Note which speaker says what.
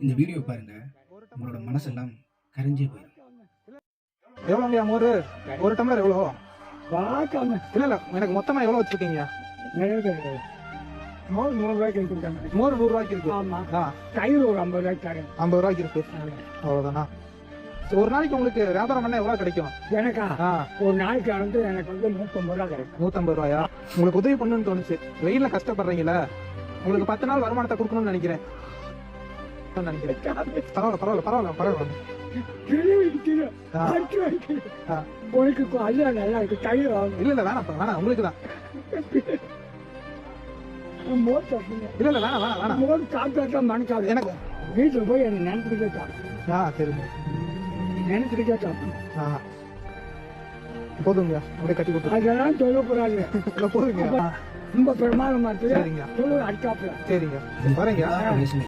Speaker 1: இந்த வீடியோ பாருங்க. உங்களோட மனசெல்லாம் கரைஞ்சே போயிடும்
Speaker 2: எவ்வளோங்கய்யா மோர் ஒரு டம்ளர் எவ்வளோ
Speaker 3: பார்க்காம
Speaker 2: இல்லை இல்லை எனக்கு மொத்தமாக எவ்வளோ வச்சுருக்கீங்க?
Speaker 3: பேர் நூறு நூறு ரூபாய்க்கு கொடுத்தாங்க
Speaker 2: மோர் நூறுரூவாய்க்கு இருக்கு.
Speaker 3: ஆமா.
Speaker 2: ஆ.
Speaker 3: தயிர் ஒரு ஐம்பது ரூபாய்க்கு தரேன்.
Speaker 2: ஐம்பது ரூபாய்க்கு இருக்கு. அவ்வளோதானா ஒரு நாளைக்கு உங்களுக்கு வியாபாரம் பண்ண எவ்வளோ கிடைக்கும்?
Speaker 3: எனக்கா? ஒரு நாளைக்கு வந்து எனக்கு வந்து நூற்றம்பது ரூபா கிடைக்கும்.
Speaker 2: நூற்றம்பது ரூபாயா? உங்களுக்கு உதவி பண்ணணும்னு தோணுச்சு. வெயில்ல கஷ்டப்படுறீங்களே உங்களுக்கு பத்து நாள் வருமானத்தை கொடுக்கணும்னு நினைக்கிறேன். நினைக்கிறேன். பரவாயில்ல பரவாயில்ல பரவாயில்ல பரவாயில்ல.
Speaker 3: உனக்கு அல்ல நல்லா இருக்கு. தயிர்
Speaker 2: இல்ல இல்ல வேணாம் வேணாம் உங்களுக்கு தான்.
Speaker 3: மோர் சாப்பிடுங்க.
Speaker 2: இல்ல இல்ல வேணாம் வேணாம் வேணாம்.
Speaker 3: மோர் சாப்பிட்டா மனசாக
Speaker 2: எனக்கு.
Speaker 3: வீட்டில் போய் எனக்கு நினைச்சுக்கிட்டே சாப்பிடணும்
Speaker 2: ஆ சரிங்க
Speaker 3: நினைச்சுக்கிட்டே சாப்பிடணும்
Speaker 2: ஆ. போதுங்க அப்படியே கட்டி கொடுத்து
Speaker 3: அதெல்லாம்
Speaker 2: போதுங்க.
Speaker 3: ரொம்ப பிரமாதமா இருக்குது
Speaker 2: சரிங்க.
Speaker 3: அடிக்காப்புல
Speaker 2: சரிங்க. வரேங்க.
Speaker 1: பேசுங்க